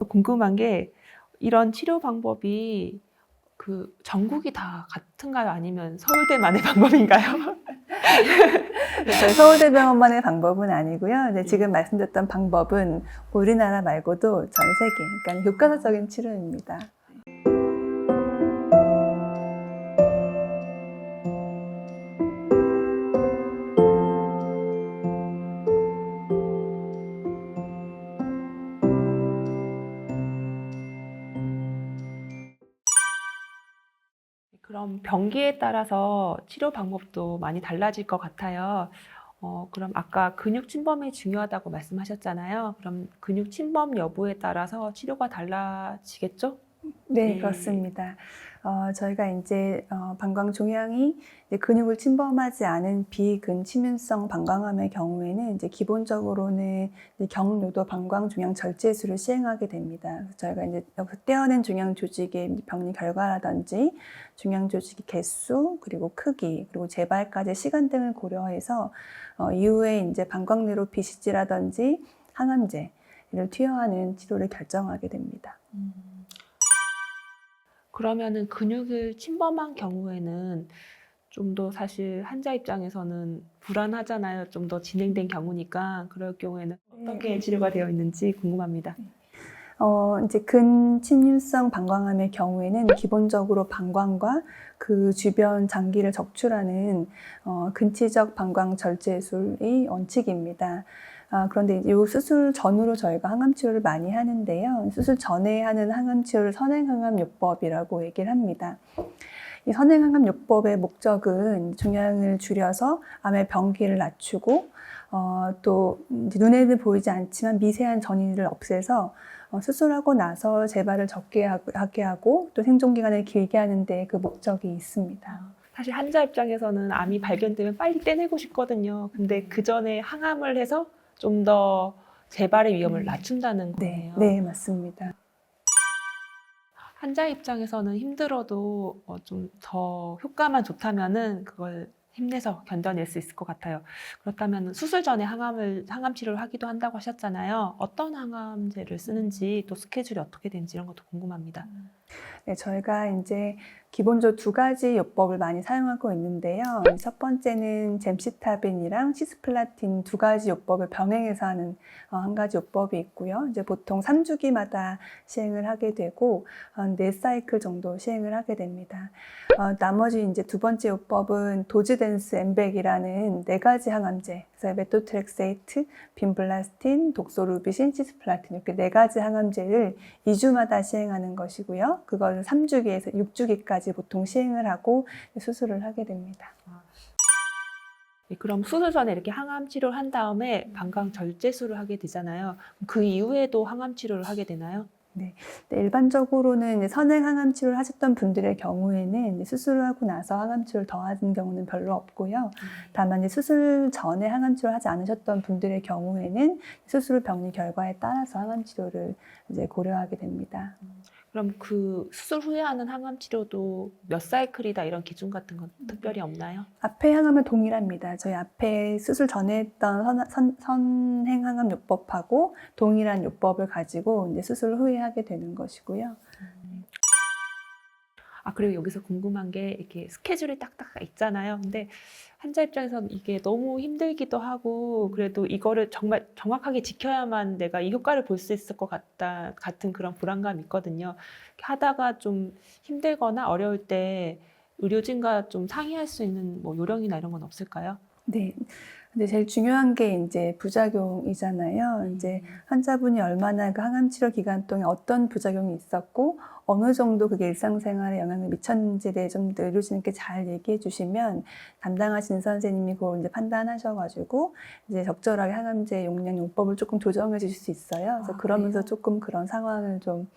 또 궁금한 게 이런 치료 방법이 그 전국이 다 같은가요? 아니면 서울대만의 방법인가요? 네, 저희 서울대병원만의 방법은 아니고요. 네, 지금 말씀드렸던 방법은 우리나라 말고도 전 세계, 그러니까 교과서적인 치료입니다. 그럼 병기에 따라서 치료 방법도 많이 달라질 것 같아요. 어, 그럼 아까 근육 침범이 중요하다고 말씀하셨잖아요. 그럼 근육 침범 여부에 따라서 치료가 달라지겠죠? 네, 네. 그렇습니다. 어, 저희가 이제 어, 방광 종양이 이제 근육을 침범하지 않은 비근 침윤성 방광암의 경우에는 이제 기본적으로는 이제 경로도 방광 종양 절제술을 시행하게 됩니다. 저희가 이제 여기서 떼어낸 종양 조직의 병리 결과라든지 종양 조직의 개수 그리고 크기 그리고 재발까지 시간 등을 고려해서 어, 이후에 이제 방광 내로 BCG라든지 항암제를 투여하는 치료를 결정하게 됩니다. 그러면은 근육을 침범한 경우에는 좀 더 사실 환자 입장에서는 불안하잖아요. 좀 더 진행된 경우니까 그럴 경우에는 어떻게 치료가 되어 있는지 궁금합니다. 어, 이제 근침윤성 방광암의 경우에는 기본적으로 방광과 그 주변 장기를 적출하는 어, 근치적 방광 절제술이 원칙입니다. 아, 그런데 이 수술 전후로 저희가 항암 치료를 많이 하는데요. 수술 전에 하는 항암 치료를 선행항암요법이라고 얘기를 합니다. 이 선행항암요법의 목적은 종양을 줄여서 암의 병기를 낮추고 어, 또 눈에는 보이지 않지만 미세한 전이를 없애서 어, 수술하고 나서 재발을 적게 하- 하게 하고 또 생존 기간을 길게 하는데 그 목적이 있습니다. 사실 환자 입장에서는 암이 발견되면 빨리 떼내고 싶거든요. 근데 그 전에 항암을 해서 좀 더 재발의 위험을 음. 낮춘다는 네, 거예요. 네 맞습니다. 환자 입장에서는 힘들어도 어, 좀더 효과만 좋다면은 그걸 힘내서 견뎌낼 수 있을 것 같아요. 그렇다면 수술 전에 항암을 항암 치료를 하기도 한다고 하셨잖아요. 어떤 항암제를 쓰는지 또 스케줄이 어떻게 되는지 이런 것도 궁금합니다. 네, 저희가 이제 기본적으로 두 가지 요법을 많이 사용하고 있는데요. 첫 번째는 잼시타빈이랑 시스플라틴 두 가지 요법을 병행해서 하는 어, 한 가지 요법이 있고요. 이제 보통 3주기마다 시행을 하게 되고 한 4사이클 정도 시행을 하게 됩니다. 어, 나머지 이제 두 번째 요법은 도즈댄스 엠백이라는 네 가지 항암제, 그래서 메토트렉세이트, 빈블라스틴, 독소루비신, 시스플라틴 이렇게 네 가지 항암제를 2주마다 시행하는 것이고요. 그걸 3주기에서 6주기까지 보통 시행을 하고 수술을 하게 됩니다. 네, 그럼 수술 전에 이렇게 항암 치료를 한 다음에 방광 절제술을 하게 되잖아요. 그 이후에도 항암 치료를 하게 되나요? 네, 일반적으로는 선행 항암 치료를 하셨던 분들의 경우에는 수술을 하고 나서 항암 치료를 더 하는 경우는 별로 없고요. 다만 이제 수술 전에 항암 치료를 하지 않으셨던 분들의 경우에는 수술 병리 결과에 따라서 항암 치료를 이제 고려하게 됩니다. 그럼 그 수술 후에 하는 항암 치료도 몇 사이클이다 이런 기준 같은 건 음. 특별히 없나요? 앞에 항암은 동일합니다. 저희 앞에 수술 전에 했던 선, 선, 선 행 항암 요법하고 동일한 요법을 가지고 이제 수술 후에 하게 되는 것이고요. 아 그리고 여기서 궁금한 게 이렇게 스케줄이 딱딱 있잖아요. 근데 환자 입장에서는 이게 너무 힘들기도 하고 그래도 이거를 정말 정확하게 지켜야만 내가 이 효과를 볼 수 있을 것 같다 같은 그런 불안감이 있거든요. 하다가 좀 힘들거나 어려울 때 의료진과 좀 상의할 수 있는 뭐 요령이나 이런 건 없을까요? 네. 근데 제일 중요한 게 이제 부작용이잖아요. 이제 환자분이 얼마나 그 항암 치료 기간 동안 어떤 부작용이 있었고 어느 정도 그게 일상생활에 영향을 미쳤는지에 대해 좀더 의료진께 잘 얘기해 주시면 담당하시는 선생님이 그걸 이제 판단하셔가지고 이제 적절하게 항암제 용량 용법을 조금 조정해 주실 수 있어요. 그래서 아, 그러면서? 조금 그런 상황을 좀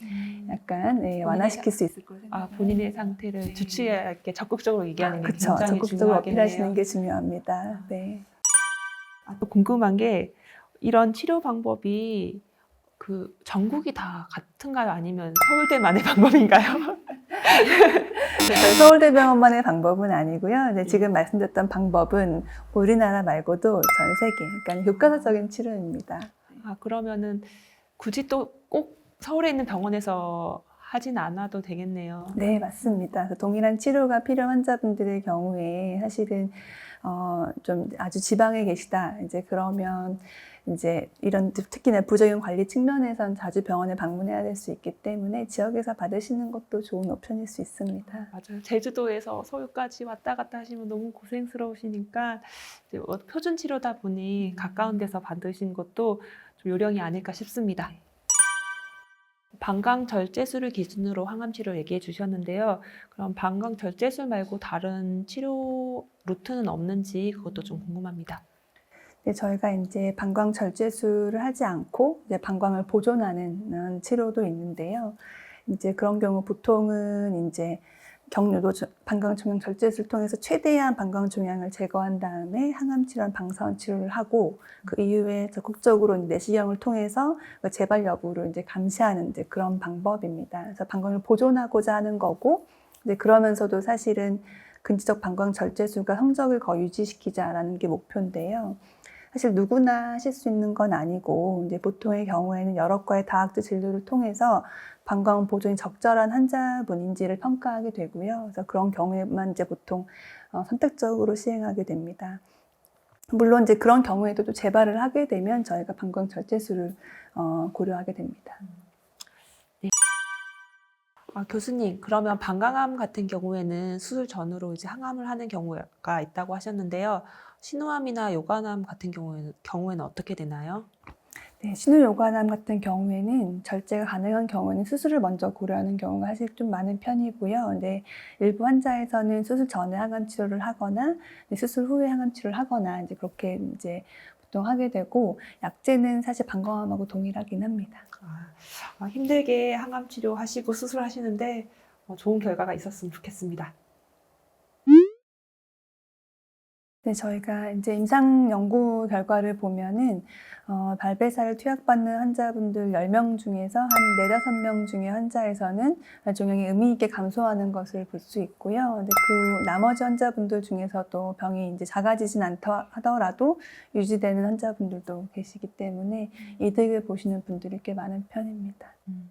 약간 예, 완화시킬 수 있을 거예요. 아 본인의 상태를 주치의께 적극적으로 얘기하는 게 그렇죠. 굉장히 적극적으로 어필하시는 중요하겠네요. 게 중요합니다. 네. 아, 또 궁금한 게 이런 치료 방법이 그 전국이 다 같은가요? 아니면 서울대만의 방법인가요? 네, 저희 서울대병원만의 방법은 아니고요. 네, 지금 말씀드렸던 방법은 우리나라 말고도 전 세계, 그러니까 교과서적인 치료입니다. 아 그러면은 굳이 또 꼭 서울에 있는 병원에서 하진 않아도 되겠네요. 네, 맞습니다. 동일한 치료가 필요한 환자분들의 경우에 사실은 어, 좀 아주 지방에 계시다. 이제 그러면 이제 이런 특히나 부작용 관리 측면에선 자주 병원에 방문해야 될 수 있기 때문에 지역에서 받으시는 것도 좋은 옵션일 수 있습니다. 맞아요. 제주도에서 서울까지 왔다 갔다 하시면 너무 고생스러우시니까 이제 어, 표준 치료다 보니 가까운 데서 받으신 것도 좀 요령이 아닐까 싶습니다. 방광 절제술을 기준으로 항암 치료 얘기해 주셨는데요. 그럼 방광 절제술 말고 다른 치료 루트는 없는지 그것도 좀 궁금합니다. 네, 저희가 이제 방광 절제술을 하지 않고 이제 방광을 보존하는 치료도 있는데요. 이제 그런 경우 보통은 이제 경류도 저- 방광 종양 절제술을 통해서 최대한 방광 종양을 제거한 다음에 항암 치료한 방사선 치료를 하고 그 이후에 적극적으로 내시경을 통해서 그 재발 여부를 이제 감시하는 이제 그런 방법입니다. 그래서 방광을 보존하고자 하는 거고 이제 그러면서도 사실은 근지적 방광 절제술과 성적을 거의 유지시키자라는 게 목표인데요. 사실 누구나 하실 수 있는 건 아니고 이제 보통의 경우에는 여러 과의 다학적 진료를 통해서 방광 보존이 적절한 환자분인지를 평가하게 되고요. 그래서 그런 경우에만 이제 보통 어, 선택적으로 시행하게 됩니다. 물론 이제 그런 경우에도 또 재발을 하게 되면 저희가 방광 절제술을 어, 고려하게 됩니다. 아, 교수님, 그러면 방광암 같은 경우에는 수술 전후로 이제 항암을 하는 경우가 있다고 하셨는데요. 신우암이나 요관암 같은 경우에는, 경우에는 어떻게 되나요? 네, 신우요관암 같은 경우에는 절제가 가능한 경우는 수술을 먼저 고려하는 경우가 사실 좀 많은 편이고요. 근데 일부 환자에서는 수술 전에 항암 치료를 하거나 네, 수술 후에 항암 치료를 하거나 이제 그렇게 이제 보통 하게 되고 약제는 사실 방광암하고 동일하긴 합니다. 아, 아, 힘들게 항암 치료하시고 수술하시는데 어, 좋은 결과가 있었으면 좋겠습니다. 네, 저희가 이제 임상 연구 결과를 보면은 어, 발배사를 투약받는 환자분들 10명 중에서 한 4, 5명 중에 환자에서는 종양이 의미 있게 감소하는 것을 볼 수 있고요. 근데 그 나머지 환자분들 중에서도 병이 이제 작아지진 않다 하더라도 유지되는 환자분들도 계시기 때문에 이득을 보시는 분들이 꽤 많은 편입니다. 음.